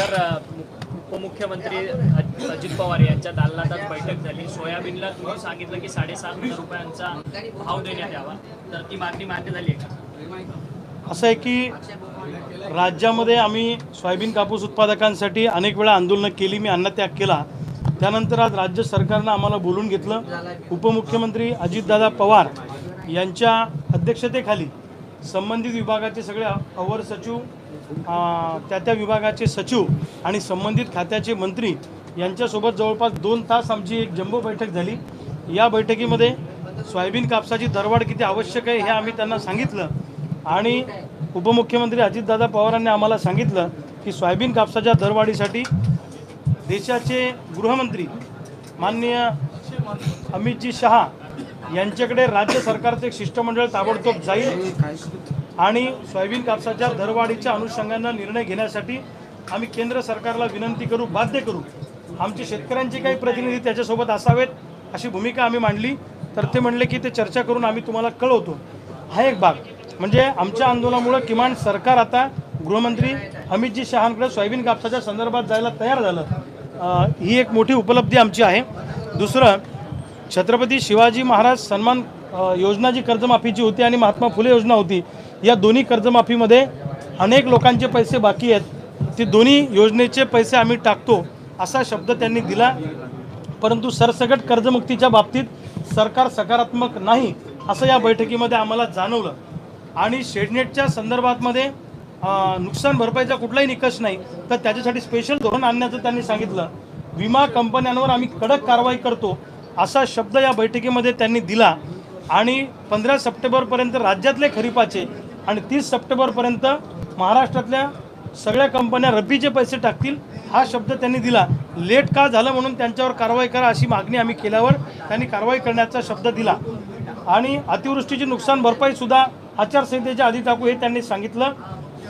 तर उपमुख्यमंत्री अजित पवार यांच्या दालनात आज बैठक झाली. सोयाबीनला तुम्ही सांगितलं की साडेसात हजार रुपयांचा भाव देण्यात यावा. तर ती मागणी मान्य झाली आहे का? असं आहे की राज्यामध्ये आम्ही सोयाबीन कापूस उत्पादकांसाठी अनेक वेळा आंदोलनं केली मी अन्नत्याग केला. त्यानंतर आज राज्य सरकारनं आम्हाला बोलून घेतलं. उपमुख्यमंत्री अजितदादा पवार यांच्या अध्यक्षतेखाली संबंधित विभागाचे सगळे अवर सचिव त्या त्या विभागाचे सचिव आणि संबंधित खात्याचे मंत्री यांच्यासोबत जवळपास दोन तास आमची एक जम्बो बैठक झाली. या बैठकीमध्ये सोयाबीन कापसाची दरवाढ किती आवश्यक आहे हे आम्ही त्यांना सांगितलं आणि उपमुख्यमंत्री अजितदादा पवारांनी आम्हाला सांगितलं की सोयाबीन कापसाच्या दरवाढीसाठी देशाचे गृहमंत्री माननीय अमितजी शहा यांच्याकडे राज्य सरकारचं एक शिष्टमंडळ ताबडतोब जाईल. आणि सोयाबीन कापसाच्या दरवाढीच्या अनुषंगानं निर्णय घेण्यासाठी आम्ही केंद्र सरकारला विनंती करू बाध्य करू. आमचे शेतकऱ्यांचे काही प्रतिनिधी त्याच्यासोबत असावेत अशी भूमिका आम्ही मांडली. तर ते म्हणले की ते चर्चा करून आम्ही तुम्हाला कळवतो. हा एक भाग. म्हणजे आमच्या आंदोलनामुळं किमान सरकार आता गृहमंत्री अमितजी शहांकडे सोयाबीन कापसाच्या संदर्भात जायला तयार झालं. ही एक मोठी उपलब्धी आमची आहे. दुसरं छत्रपती शिवाजी महाराज सन्मान योजना जी कर्जमाफीची होती आणि महात्मा फुले योजना होती. या दोन्ही कर्जमाफीमध्ये अनेक लोकांचे पैसे बाकी आहेत. ते दोन्ही योजनेचे पैसे आम्ही टाकतो असा शब्द त्यांनी दिला. परंतु सरसकट कर्जमुक्तीच्या बाबतीत सरकार सकारात्मक नाही असं या बैठकीमध्ये आम्हाला जाणवलं. आणि शेडनेटच्या संदर्भातमध्ये नुकसान भरपाईचा कुठलाही निकष नाही. तर त्याच्यासाठी स्पेशल धोरण आणण्याचं त्यांनी सांगितलं. विमा कंपन्यांवर आम्ही कडक कारवाई करतो. असा शब्द या बैठकीमध्ये त्यांनी दिला आणि पंधरा सप्टेंबरपर्यंत राज्यातले खरीपाचे आणि तीस सप्टेंबरपर्यंत महाराष्ट्रातल्या सगळ्या कंपन्या रब्बीचे पैसे टाकतील हा शब्द त्यांनी दिला. लेट का झालं म्हणून त्यांच्यावर कारवाई करा अशी मागणी आम्ही केल्यावर त्यांनी कारवाई करण्याचा शब्द दिला. आणि अतिवृष्टीची नुकसान भरपाईसुद्धा आचारसंहितेच्या आधी टाकू हे त्यांनी सांगितलं.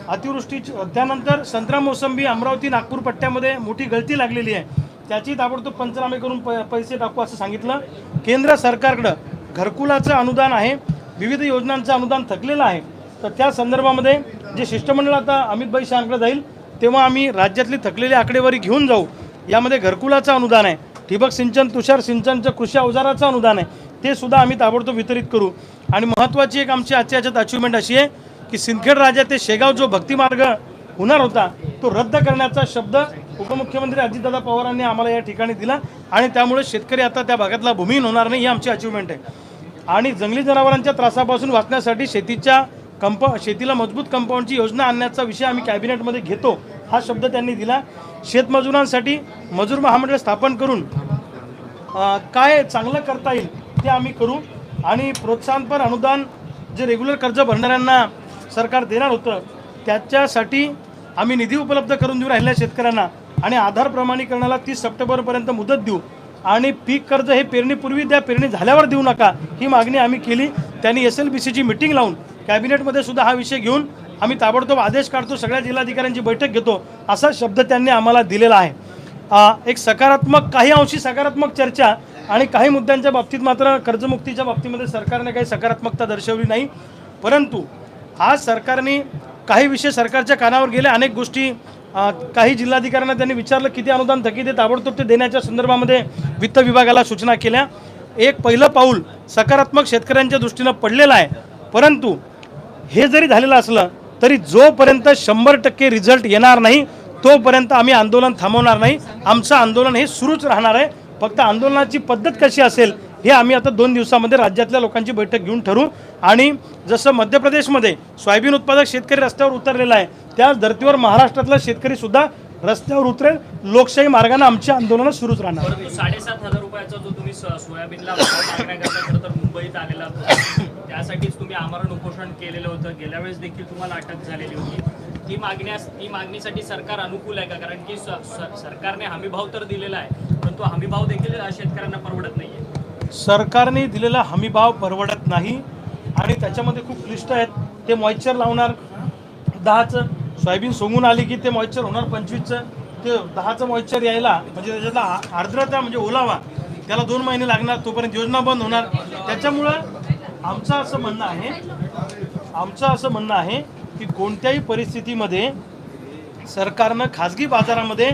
अतिवृष्टीची त्यानंतर संत्रा मोसंबी अमरावती नागपूर पट्ट्यामध्ये मोठी गळती लागलेली आहे. त्याची ताबडतोब पंचनामे करून प पैसे टाकू असं सांगितलं. केंद्र सरकारकडं घरकुलाचं अनुदान आहे विविध योजनांचं अनुदान थकलेलं आहे. तर त्या संदर्भामध्ये जे शिष्टमंडळ आता अमितभाई शहांकडे जाईल तेव्हा आम्ही राज्यातली थकलेली आकडेवारी घेऊन जाऊ. यामध्ये घरकुलाचं अनुदान आहे ठिबक सिंचन तुषार सिंचनचं कृषी अवजाराचं अनुदान आहे ते सुद्धा आम्ही ताबडतोब वितरित करू. आणि महत्त्वाची एक आमची आजच्या याच्यात अचिव्हमेंट अशी आहे की सिंदखेड राजा ते शेगाव जो भक्तिमार्ग होणार होता तो रद्द करण्याचा शब्द उपमुख्यमंत्री अजितदादा पवारांनी आम्हाला या ठिकाणी दिला आणि त्यामुळे शेतकरी आता त्या भागातला भूमिहीन होणार नाही ही आमची अचिव्हमेंट आहे. आणि जंगली जनावरांच्या त्रासापासून वाचण्यासाठी शेतीच्या कंप शेतीला मजबूत कंपाऊंडची योजना आणण्याचा विषय आम्ही कॅबिनेटमध्ये घेतो हा शब्द त्यांनी दिला. शेतमजुरांसाठी मजूर महामंडळ स्थापन करून काय चांगलं करता येईल ते आम्ही करू. आणि प्रोत्साहनपर अनुदान जे रेग्युलर कर्ज भरणाऱ्यांना सरकार देणार होतं त्याच्यासाठी आम्ही निधी उपलब्ध करून देऊ राहिल्या शेतकऱ्यांना. आणि आधार प्रमाणीकरणाला तीस सप्टेंबरपर्यंत मुदत देऊ. आणि पीक कर्ज हे पेरणीपूर्वी द्या पेरणी झाल्यावर देऊ नका ही मागणी आम्ही केली. त्यांनी एस एल बी सीची मिटिंग लावून कॅबिनेटमध्ये सुद्धा हा विषय घेऊन आम्ही ताबडतोब आदेश काढतो सगळ्या जिल्हाधिकाऱ्यांची बैठक घेतो असा शब्द त्यांनी आम्हाला दिलेला आहे. एक सकारात्मक काही अंशी सकारात्मक चर्चा आणि काही मुद्द्यांच्या बाबतीत मात्र कर्जमुक्तीच्या बाबतीमध्ये सरकारने काही सकारात्मकता दर्शवली नाही. परंतु आज सरकारने काही विषय सरकारच्या कानावर गेले अनेक गोष्टी काही जिल्हाधिकाऱ्यांना त्यांनी विचारलं किती अनुदान थकीत आहे ताबडतोब ते देण्याच्या संदर्भामध्ये वित्त विभागाला सूचना केल्या. एक पहिलं पाऊल सकारात्मक शेतकऱ्यांच्या दृष्टीनं पडलेलं आहे. परंतु हे जरी झालेलं असलं तरी जोपर्यंत शंभर टक्के रिझल्ट येणार नाही तोपर्यंत आम्ही आंदोलन थांबवणार नाही. आमचं आंदोलन हे सुरूच राहणार आहे. फक्त आंदोलनाची पद्धत कशी असेल हे आम्ही आता दोन दिवसामध्ये राज्यातल्या लोकांची बैठक घेऊन ठरवू आणि जसं मध्य प्रदेशमध्ये सोयाबीन उत्पादक शेतकरी रस्त्यावर उतरलेला आहे त्याच धर्तीवर महाराष्ट्रातला शेतकरी सुद्धा रस्त्यावर उतरेल. लोकशाही मार्गाने आमची आंदोलनं सुरूच राहणार. परंतु साडेसात हजार रुपयाचा जो तुम्ही स- सोयाबीनला भाव मागण्याकरता खरं तर मुंबईत आलेला होता. त्यासाठीच तुम्ही आमरण उपोषण केलेलं होतं. गेल्या वेळेस देखील तुम्हाला अटक झालेली होती. ती मागण्यास ती मागणीसाठी सरकार अनुकूल आहे का? कारण की स- स- सरकारने हमी भाव तर दिलेला आहे परंतु हमी भाव देखील शेतकऱ्यांना परवडत नाहीये. सरकारने दिलेला हमीभाव परवडत नाही. आणि त्याच्यामध्ये खूप क्लिष्ट आहेत. ते मॉइश्चर लावणार. दहाचं सोयाबीन सोंगून आली की ते मॉइश्चर होणार पंचवीसचं. ते दहाचं मॉइश्चर यायला म्हणजे त्याच्यातला आ- आर्द्रता म्हणजे ओलावा त्याला दोन महिने लागणार तोपर्यंत योजना बंद होणार. त्याच्यामुळं आमचं असं म्हणणं आहे आमचं असं म्हणणं आहे की कोणत्याही परिस्थितीमध्ये सरकारनं खाजगी बाजारामध्ये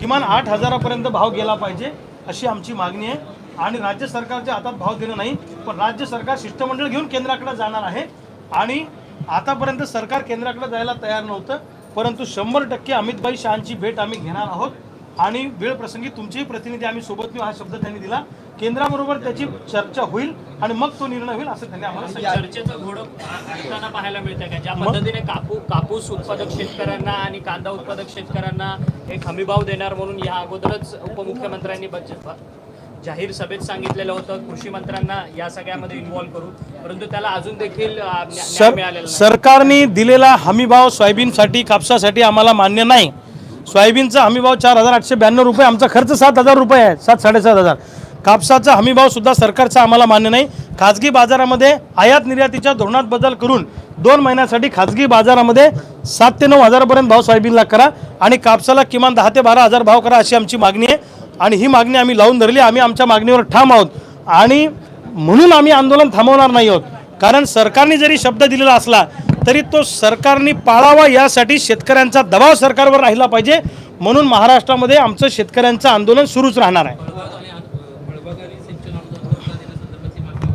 किमान आठ हजारापर्यंत भाव गेला पाहिजे अशी आमची मागणी आहे. आणि राज्य सरकारच्या हातात भाव देणं नाही पण राज्य सरकार शिष्टमंडळ घेऊन केंद्राकडे जाणार आहे. आणि आतापर्यंत सरकार केंद्राकडे जायला तयार नव्हतं परंतु शंभर टक्के अमितभाई शहांची भेट आम्ही घेणार आहोत. आणि वेळ प्रसंगी तुमचेही प्रतिनिधी आम्ही सोबत नेऊ हा शब्द त्यांनी दिला. केंद्राबरोबर त्याची चर्चा होईल आणि मग तो निर्णय होईल असं त्यांनी आम्हाला सांगितलं. चर्चेचं घोडं ऐकताना पाहायला मिळतंय का? ज्या पद्धतीने कापू कापूस उत्पादक शेतकऱ्यांना आणि कांदा उत्पादक शेतकऱ्यांना एक हमीभाव देणार म्हणून या अगोदरच उपमुख्यमंत्र्यांनी बजेट जाहीर सभेत सांगितलेलं होतं. कृषी मंत्र्यांना या सगळ्यामध्ये इन्व्हॉल्व्ह करू. परंतु त्याला अजून देखील सर. सरकारने दिलेला हमीभाव सोयाबीनसाठी कापसासाठी आम्हाला मान्य नाही. सोयाबीनचा हमीभाव चार हजार आठशे ब्याण्णव रुपये आमचा खर्च सात हजार रुपये आहे सात साडेसात हजार. कापसाचा हमीभाव सुद्धा सरकारचा आम्हाला मान्य नाही. खाजगी बाजारामध्ये आयात निर्यातीच्या धोरणात बदल करून दोन महिन्यासाठी खाजगी बाजारामध्ये सात ते नऊ हजारापर्यंत भाव सोयाबीनला करा आणि कापसाला किमान दहा ते बारा हजार भाव करा अशी आमची मागणी आहे. आणि ही मागणी आम्ही लावून धरली. आम्ही आमच्या मागणीवर ठाम आहोत. आणि म्हणून आम्ही आंदोलन थांबवणार नाही आहोत. कारण सरकारने जरी शब्द दिलेला असला तरी तो सरकारने पाळावा यासाठी शेतकऱ्यांचा दबाव सरकारवर राहिला पाहिजे. म्हणून महाराष्ट्रामध्ये आमचं शेतकऱ्यांचं आंदोलन सुरूच राहणार आहे.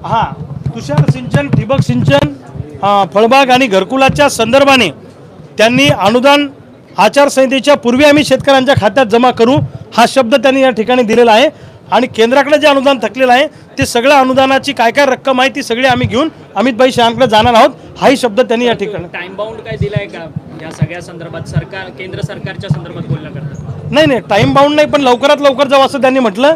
हां तुषार सिंचन ठिबक सिंचन फळबाग आणि घरकुलाच्या संदर्भाने त्यांनी अनुदान आचारसंहितेच्या पूर्वी आम्ही शेतकऱ्यांच्या खात्यात जमा करू. हा शब्द त्यांनी या ठिकाणी दिलेला आहे. आणि केंद्राकडे जे अनुदान थकलेलं आहे ते सगळं अनुदानाची काय काय रक्कम आहे ती सगळी आम्ही घेऊन अमितभाई शहांकडे जाणार आहोत. हाही शब्द त्यांनी या ठिकाणी टाइम बाउंड काय दिलाय का? या सगळ्या संदर्भात सरकार केंद्र सरकारच्या संदर्भात बोलणं करतात नाही नाही टाईम बाउंड नाही पण लवकरात लवकर जावं असं त्यांनी म्हटलं.